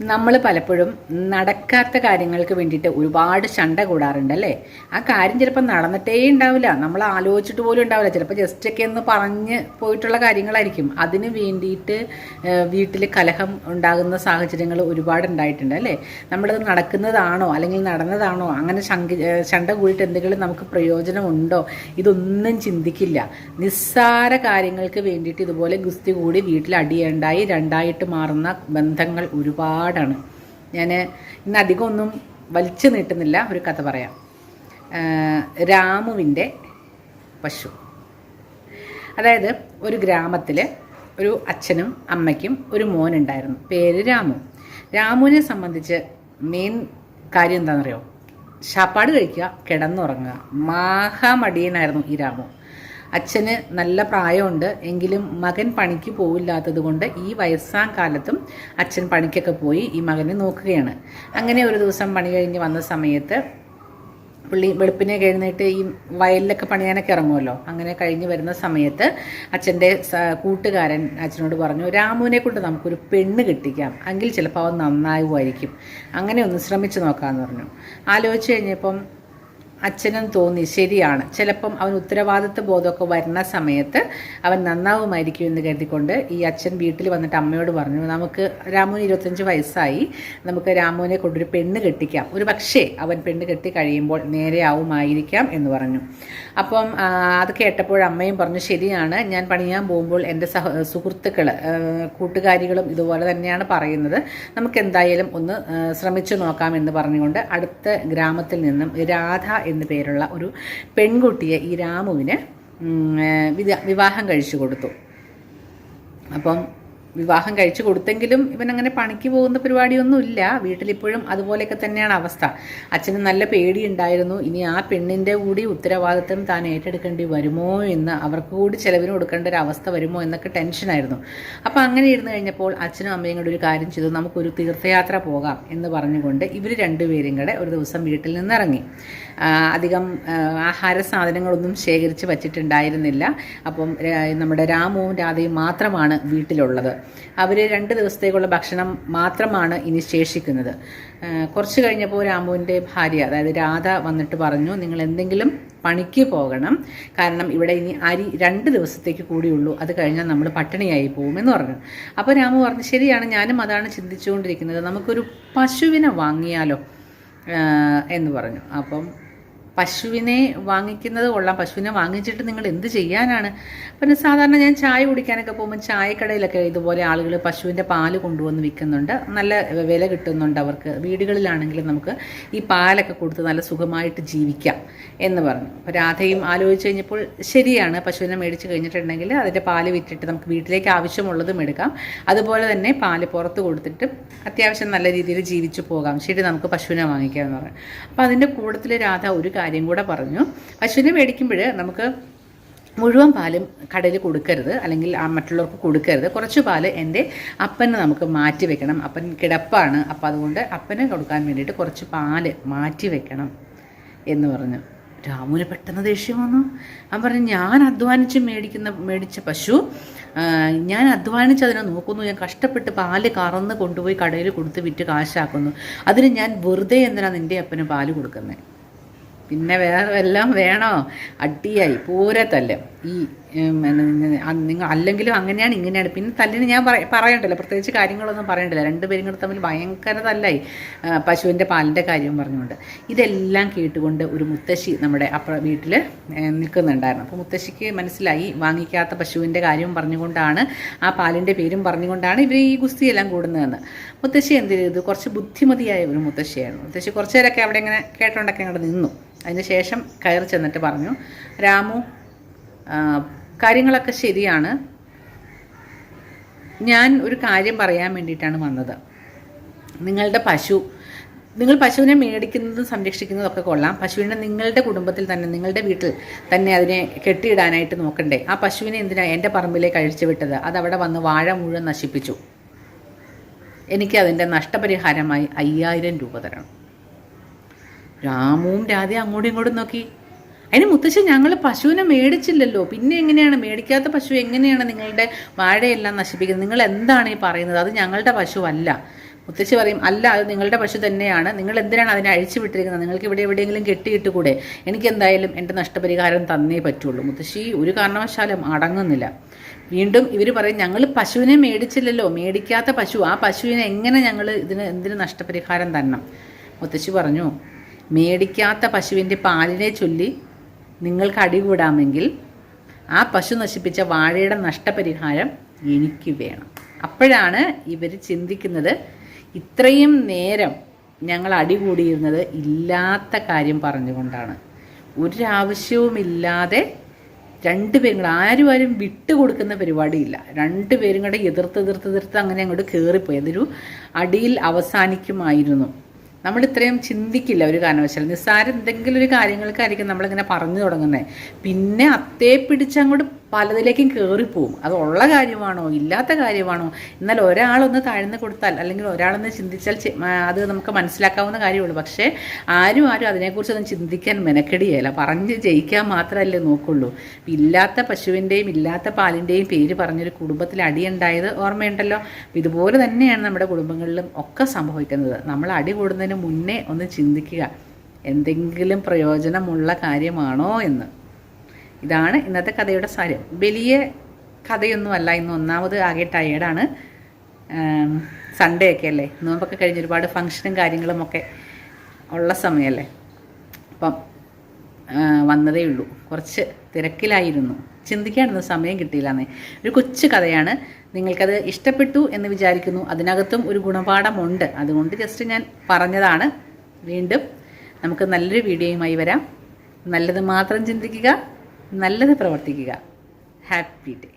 നമ്മൾ പലപ്പോഴും നടക്കാത്ത കാര്യങ്ങൾക്ക് വേണ്ടിയിട്ട് ഒരുപാട് ശണ്ട കൂടാറുണ്ട് അല്ലേ ആ കാര്യം ചിലപ്പോൾ നടന്നിട്ടേ ഉണ്ടാവില്ല. നമ്മൾ ആലോചിച്ചിട്ട് പോലും ഉണ്ടാവില്ല. ചിലപ്പോൾ ജസ്റ്റ് ഒക്കെ ഒന്ന് പറഞ്ഞ് പോയിട്ടുള്ള കാര്യങ്ങളായിരിക്കും. അതിന് വേണ്ടിയിട്ട് വീട്ടിൽ കലഹം ഉണ്ടാകുന്ന സാഹചര്യങ്ങൾ ഒരുപാട് ഉണ്ടായിട്ടുണ്ട് അല്ലേ? നമ്മളത് നടക്കുന്നതാണോ അല്ലെങ്കിൽ നടന്നതാണോ? അങ്ങനെ ശങ്ക ശണ്ട കൂടിയിട്ട് എന്തെങ്കിലും നമുക്ക് പ്രയോജനമുണ്ടോ? ഇതൊന്നും ചിന്തിക്കില്ല. നിസ്സാര കാര്യങ്ങൾക്ക് വേണ്ടിയിട്ട് ഇതുപോലെ ഗുസ്തി കൂടി വീട്ടിൽ അടിയുണ്ടായി രണ്ടായിട്ട് മാറുന്ന ബന്ധങ്ങൾ ഒരുപാടാണ്. ഞാൻ ഇന്ന് അധികം ഒന്നും വലിച്ചു നീട്ടുന്നില്ല ഒരു കഥ പറയാം. രാമുവിന്റെ പശു. അതായത് ഒരു ഗ്രാമത്തിൽ ഒരു അച്ഛനും അമ്മയ്ക്കും ഒരു മോനുണ്ടായിരുന്നു. പേര് രാമു. രാമുവിനെ സംബന്ധിച്ച് മെയിൻ കാര്യം എന്താണെന്നറിയോ? ശാപ്പാട് കഴിക്കുക കിടന്നുറങ്ങുക. മഹാമടിയനായിരുന്നു ഈ രാമു. അച്ഛന് നല്ല പ്രായമുണ്ട് എങ്കിലും മകൻ പണിക്ക് പോവില്ലാത്തത് കൊണ്ട് ഈ വയസ്സാം കാലത്തും അച്ഛൻ പണിക്കൊക്കെ പോയി ഈ മകനെ നോക്കുകയാണ്. അങ്ങനെ ഒരു ദിവസം പണി കഴിഞ്ഞ് വന്ന സമയത്ത് പുള്ളി വെളുപ്പിനെ എഴുന്നേറ്റ് ഈ വയലിലൊക്കെ പണിയാനൊക്കെ ഇറങ്ങുമല്ലോ. അങ്ങനെ കഴിഞ്ഞ് വരുന്ന സമയത്ത് അച്ഛന്റെ കൂട്ടുകാരൻ അച്ഛനോട് പറഞ്ഞു രാമുവിനെ കൊണ്ട് നമുക്കൊരു പെണ്ണ് കിട്ടിക്കാം. എങ്കിൽ ചിലപ്പോൾ അവൻ നന്നാവുമായിരിക്കും. അങ്ങനെ ഒന്ന് ശ്രമിച്ചു നോക്കാമെന്ന് പറഞ്ഞു. ആലോചിച്ച് കഴിഞ്ഞപ്പം അച്ഛനും തോന്നി ശരിയാണ്. ചിലപ്പം അവൻ ഉത്തരവാദിത്വ ബോധമൊക്കെ വരുന്ന സമയത്ത് അവൻ നന്നാവുമായിരിക്കും എന്ന് കരുതിക്കൊണ്ട് ഈ അച്ഛൻ വീട്ടിൽ വന്നിട്ട് അമ്മയോട് പറഞ്ഞു നമുക്ക് രാമുവിന് ഇരുപത്തഞ്ച് വയസ്സായി. നമുക്ക് രാമുവിനെ കൊണ്ടൊരു പെണ്ണ് കെട്ടിക്കാം. ഒരു പക്ഷേ അവൻ പെണ്ണ് കെട്ടി കഴിയുമ്പോൾ നേരെയാവുമായിരിക്കാം എന്ന് പറഞ്ഞു. അപ്പം അത് കേട്ടപ്പോൾ അമ്മയും പറഞ്ഞു ശരിയാണ്. ഞാൻ പണിയാൻ പോകുമ്പോൾ എന്റെ സഹ സുഹൃത്തുക്കൾ കൂട്ടുകാരികളും ഇതുപോലെ തന്നെയാണ് പറയുന്നത്. നമുക്ക് എന്തായാലും ഒന്ന് ശ്രമിച്ചു നോക്കാം എന്ന് പറഞ്ഞുകൊണ്ട് അടുത്ത ഗ്രാമത്തിൽ നിന്നും രാധ എന്നു പേരുള്ള ഒരു പെൺകുട്ടിയെ ഈ രാമുവിന് വിവാഹം കഴിച്ചു കൊടുത്തു. അപ്പം വിവാഹം കഴിച്ചു കൊടുത്തെങ്കിലും ഇവൻ അങ്ങനെ പണിക്ക് പോകുന്ന പരിപാടിയൊന്നും ഇല്ല വീട്ടിലിപ്പോഴും അതുപോലെയൊക്കെ തന്നെയാണ് അവസ്ഥ. അച്ഛന് നല്ല പേടിയുണ്ടായിരുന്നു. ഇനി ആ പെണ്ണിന്റെ കൂടി ഉത്തരവാദിത്വം താൻ ഏറ്റെടുക്കേണ്ടി വരുമോ എന്ന് അവർക്ക് കൂടി ചിലവിന് കൊടുക്കേണ്ട ഒരു അവസ്ഥ വരുമോ എന്നൊക്കെ ടെൻഷനായിരുന്നു അപ്പോൾ അങ്ങനെ ഇരുന്ന് കഴിഞ്ഞപ്പോൾ അച്ഛനും അമ്മയും കൂടി ഒരു കാര്യം ചെയ്തു. നമുക്കൊരു തീർത്ഥയാത്ര പോകാം എന്ന് പറഞ്ഞുകൊണ്ട് ഇവർ രണ്ടുപേരും കൂടെ ഒരു ദിവസം വീട്ടിൽ നിന്ന് ഇറങ്ങി ആ, അധികം ആഹാര സാധനങ്ങളൊന്നും ശേഖരിച്ച് വച്ചിട്ടുണ്ടായിരുന്നില്ല. അപ്പം നമ്മുടെ രാമുവും രാധയും മാത്രമാണ് വീട്ടിലുള്ളത്. അവർ രണ്ട് ദിവസത്തേക്കുള്ള ഭക്ഷണം മാത്രമാണ് ഇനി ശേഷിക്കുന്നത്. കുറച്ച് കഴിഞ്ഞപ്പോൾ രാമുവിന്റെ ഭാര്യ അതായത് രാധ വന്നിട്ട് പറഞ്ഞു നിങ്ങൾ എന്തെങ്കിലും പണിക്ക് പോകണം. കാരണം ഇവിടെ ഇനി അരി രണ്ട് ദിവസത്തേക്ക് കൂടിയുള്ളൂ അത് കഴിഞ്ഞാൽ നമ്മൾ പട്ടിണിയായി പോകുമെന്ന് പറഞ്ഞു. അപ്പോൾ രാമു പറഞ്ഞു ശരിയാണ് ഞാനും അതാണ് ചിന്തിച്ചുകൊണ്ടിരിക്കുന്നത്. നമുക്കൊരു പശുവിനെ വാങ്ങിയാലോ? എന്ന് പറഞ്ഞു. അപ്പം പശുവിനെ വാങ്ങിക്കുന്നത് കൊള്ളാം. പശുവിനെ വാങ്ങിച്ചിട്ട് നിങ്ങൾ എന്ത് ചെയ്യാനാണ്? പിന്നെ സാധാരണ ഞാൻ ചായ കുടിക്കാനൊക്കെ പോകുമ്പോൾ ചായക്കടയിലൊക്കെ ഇതുപോലെ ആളുകൾ പശുവിന്റെ പാൽ കൊണ്ടുവന്ന് വിൽക്കുന്നുണ്ട്. നല്ല വില കിട്ടുന്നുണ്ട് അവർക്ക്. വീടുകളിലാണെങ്കിലും നമുക്ക് ഈ പാലൊക്കെ കൊടുത്ത് നല്ല സുഖമായിട്ട് ജീവിക്കാം എന്ന് പറഞ്ഞു. അപ്പോൾ രാധയും ആലോചിച്ച് കഴിഞ്ഞപ്പോൾ ശരിയാണ് പശുവിനെ മേടിച്ച് കഴിഞ്ഞിട്ടുണ്ടെങ്കിൽ അതിന്റെ പാൽ വിറ്റിട്ട് നമുക്ക് വീട്ടിലേക്ക് ആവശ്യമുള്ളതും എടുക്കാം. അതുപോലെ തന്നെ പാൽ പുറത്ത് കൊടുത്തിട്ട് അത്യാവശ്യം നല്ല രീതിയിൽ ജീവിച്ചു പോകാം. ശരി നമുക്ക് പശുവിനെ വാങ്ങിക്കാം എന്ന് പറഞ്ഞു. അപ്പോൾ അതിന്റെ കൂട്ടത്തിൽ രാധ ഒരു കൂടെ പറഞ്ഞു. പശുവിനെ മേടിക്കുമ്പോൾ നമുക്ക് മുഴുവൻ പാലും കടയിൽ കൊടുക്കരുത്. അല്ലെങ്കിൽ ആ മറ്റുള്ളവർക്ക് കൊടുക്കരുത്. കുറച്ച് പാൽ എന്റെ അപ്പന് നമുക്ക് മാറ്റി വെക്കണം. അപ്പൻ കിടപ്പാണ്. അപ്പോൾ അതുകൊണ്ട് അപ്പന് കൊടുക്കാൻ വേണ്ടിയിട്ട് കുറച്ച് പാൽ മാറ്റി വെക്കണം എന്ന് പറഞ്ഞു. രാമുവിന് പെട്ടെന്ന് ദേഷ്യം വന്നു. അവൻ പറഞ്ഞു ഞാൻ അധ്വാനിച്ച് മേടിക്കുന്ന മേടിച്ച പശു ഞാൻ അധ്വാനിച്ച് അതിനെ നോക്കുന്നു. ഞാൻ കഷ്ടപ്പെട്ട് പാൽ കറന്ന് കൊണ്ടുപോയി കടയിൽ കൊടുത്ത് വിറ്റ് കാശാക്കുന്നു. അതിന് ഞാൻ വെറുതെ എന്തിനാണ് നിന്റെ അപ്പന് പാൽ കൊടുക്കുന്നത് പിന്നെ വേറെ എല്ലാം വേണോ? അടിയായി പൂരെ തല്ല് ഈ നിങ്ങൾ അല്ലെങ്കിലും അങ്ങനെയാണ് ഇങ്ങനെയാണ്. പിന്നെ തല്ലിന് ഞാൻ പറ പറയണ്ടല്ലോ പ്രത്യേകിച്ച് കാര്യങ്ങളൊന്നും പറയണ്ടല്ലോ. രണ്ടുപേരും കൂടെ തമ്മിൽ ഭയങ്കര തല്ലായി പശുവിന്റെ പാലിന്റെ കാര്യം പറഞ്ഞുകൊണ്ട്. ഇതെല്ലാം കേട്ടുകൊണ്ട് ഒരു മുത്തശ്ശി നമ്മുടെ അപ്പുറ വീട്ടിൽ നിൽക്കുന്നുണ്ടായിരുന്നു. അപ്പോൾ മുത്തശ്ശിക്ക് മനസ്സിലായി വാങ്ങിക്കാത്ത പശുവിന്റെ കാര്യം പറഞ്ഞുകൊണ്ടാണ് ആ പാലിന്റെ പേരും പറഞ്ഞുകൊണ്ടാണ് ഇവർ ഈ ഗുസ്തിയെല്ലാം കൂടുന്നതെന്ന്. മുത്തശ്ശി എന്ത് ചെയ്തു? കുറച്ച് ബുദ്ധിമതിയായ ഒരു മുത്തശ്ശിയായിരുന്നു. മുത്തശ്ശി കുറച്ച് നേരമൊക്കെ അവിടെ ഇങ്ങനെ കേട്ടോണ്ടൊക്കെ അങ്ങോട്ട് നിന്നു. അതിന് ശേഷം കയറി ചെന്നിട്ട് പറഞ്ഞു രാമു കാര്യങ്ങളൊക്കെ ശരിയാണ്. ഞാൻ ഒരു കാര്യം പറയാൻ വേണ്ടിയിട്ടാണ് വന്നത്. നിങ്ങളുടെ പശു നിങ്ങൾ പശുവിനെ മേടിക്കുന്നതും സംരക്ഷിക്കുന്നതും ഒക്കെ കൊള്ളാം. പശുവിനെ നിങ്ങളുടെ കുടുംബത്തിൽ തന്നെ നിങ്ങളുടെ വീട്ടിൽ തന്നെ അതിനെ കെട്ടിയിടാനായിട്ട് നോക്കണ്ടേ. ആ പശുവിനെ എന്തിനാ എന്റെ പറമ്പിലേക്ക് അഴിച്ചു വിട്ടത്? അതവിടെ വന്ന് വാഴ മുഴുവൻ നശിപ്പിച്ചു. എനിക്ക് അതിന്റെ നഷ്ടപരിഹാരമായി അയ്യായിരം രൂപ തരണം. രാമുവും രാധയും അങ്ങോട്ടും ഇങ്ങോട്ടും നോക്കി. അതിന് മുത്തശ്ശി ഞങ്ങൾ പശുവിനെ മേടിച്ചില്ലല്ലോ. പിന്നെ എങ്ങനെയാണ്? മേടിക്കാത്ത പശു എങ്ങനെയാണ് നിങ്ങളുടെ വാഴയെല്ലാം നശിപ്പിക്കുന്നത്? നിങ്ങൾ എന്താണ് ഈ പറയുന്നത്? അത് ഞങ്ങളുടെ പശുവല്ല. മുത്തശ്ശി പറയും അല്ല അത് നിങ്ങളുടെ പശു തന്നെയാണ്. നിങ്ങൾ എന്തിനാണ് അതിനെ അഴിച്ചു വിട്ടിരിക്കുന്നത്? നിങ്ങൾക്ക് ഇവിടെ എവിടെയെങ്കിലും കെട്ടിയിട്ട് കൂടെ എനിക്ക് എന്തായാലും എന്റെ നഷ്ടപരിഹാരം തന്നേ പറ്റുള്ളൂ. മുത്തശ്ശി ഒരു കാരണവശാലും അടങ്ങുന്നില്ല. വീണ്ടും ഇവർ പറയും ഞങ്ങൾ പശുവിനെ മേടിച്ചില്ലല്ലോ. മേടിക്കാത്ത പശു. ആ പശുവിനെ എങ്ങനെ ഞങ്ങൾ ഇതിന് എന്തിന് നഷ്ടപരിഹാരം തരണം? മുത്തശ്ശി പറഞ്ഞു മേടിക്കാത്ത പശുവിന്റെ പാലിനെ ചൊല്ലി നിങ്ങൾക്ക് അടികൂടാമെങ്കിൽ ആ പശു നശിപ്പിച്ച വാഴയുടെ നഷ്ടപരിഹാരം എനിക്ക് വേണം. അപ്പോഴാണ് ഇവർ ചിന്തിക്കുന്നത് ഇത്രയും നേരം ഞങ്ങൾ അടികൂടിയിരുന്നത് ഇല്ലാത്ത കാര്യം പറഞ്ഞുകൊണ്ടാണ്. ഒരാവശ്യവുമില്ലാതെ രണ്ടുപേരും കൂടെ ആരും ആരും വിട്ടുകൊടുക്കുന്ന പരിപാടിയില്ല. രണ്ടുപേരും കൂടെ എതിർത്ത് എതിർത്ത് എതിർത്ത് അങ്ങനെ അങ്ങോട്ട് കയറിപ്പോയി അതൊരു അടിയിൽ അവസാനിക്കുമായിരുന്നു. നമ്മൾ ഇത്രയും ചിന്തിക്കില്ല ഒരു കാരണവശാലും നിസ്സാരം എന്തെങ്കിലും ഒരു കാര്യങ്ങൾക്കായിരിക്കും നമ്മളിങ്ങനെ പറഞ്ഞു തുടങ്ങുന്നത് പിന്നെ അത്തേ പിടിച്ച് അങ്ങോട്ട് പലതിലേക്കും കയറിപ്പോവും അത് ഉള്ള കാര്യമാണോ? ഇല്ലാത്ത കാര്യമാണോ? എന്നാൽ ഒരാളൊന്ന് താഴ്ന്നു കൊടുത്താൽ അല്ലെങ്കിൽ ഒരാളൊന്ന് ചിന്തിച്ചാൽ അത് നമുക്ക് മനസ്സിലാക്കാവുന്ന കാര്യമുള്ളൂ. പക്ഷേ ആരും ആരും അതിനെക്കുറിച്ചൊന്നും ചിന്തിക്കാൻ മെനക്കെടിയല്ല പറഞ്ഞ് ജയിക്കാൻ മാത്രമല്ലേ നോക്കുള്ളൂ. ഇല്ലാത്ത പശുവിന്റെയും ഇല്ലാത്ത പാലിന്റെയും പേര് പറഞ്ഞൊരു കുടുംബത്തിൽ അടിയുണ്ടായത് ഓർമ്മയുണ്ടല്ലോ? ഇതുപോലെ തന്നെയാണ് നമ്മുടെ കുടുംബങ്ങളിലും ഒക്കെ സംഭവിക്കുന്നത്. നമ്മൾ അടി കൂടുന്നതിന് മുന്നേ ഒന്ന് ചിന്തിക്കുക. എന്തെങ്കിലും പ്രയോജനമുള്ള കാര്യമാണോ എന്ന്. ഇതാണ് ഇന്നത്തെ കഥയുടെ സാരം. വലിയ കഥയൊന്നുമല്ല ഇന്ന് ഒന്നാമത് ആകെ ടയേർഡാണ് സൺഡേ ഒക്കെ അല്ലേ? നോമ്പൊക്കെ കഴിഞ്ഞ് ഒരുപാട് ഫങ്ഷനും കാര്യങ്ങളും ഒക്കെ ഉള്ള സമയമല്ലേ അപ്പം വന്നതേ ഉള്ളൂ. കുറച്ച് തിരക്കിലായിരുന്നു. ചിന്തിക്കാനൊന്നും സമയം കിട്ടിയില്ലാന്നേ. ഒരു കൊച്ചു കഥയാണ്. നിങ്ങൾക്കത് ഇഷ്ടപ്പെട്ടു എന്ന് വിചാരിക്കുന്നു. അതിനകത്തും ഒരു ഗുണപാഠമുണ്ട്. അതുകൊണ്ട് ജസ്റ്റ് ഞാൻ പറഞ്ഞതാണ്. വീണ്ടും നമുക്ക് നല്ലൊരു വീഡിയോയുമായി വരാം. നല്ലത് മാത്രം ചിന്തിക്കുക. നല്ലത് പ്രവർത്തിക്കുക. Happy day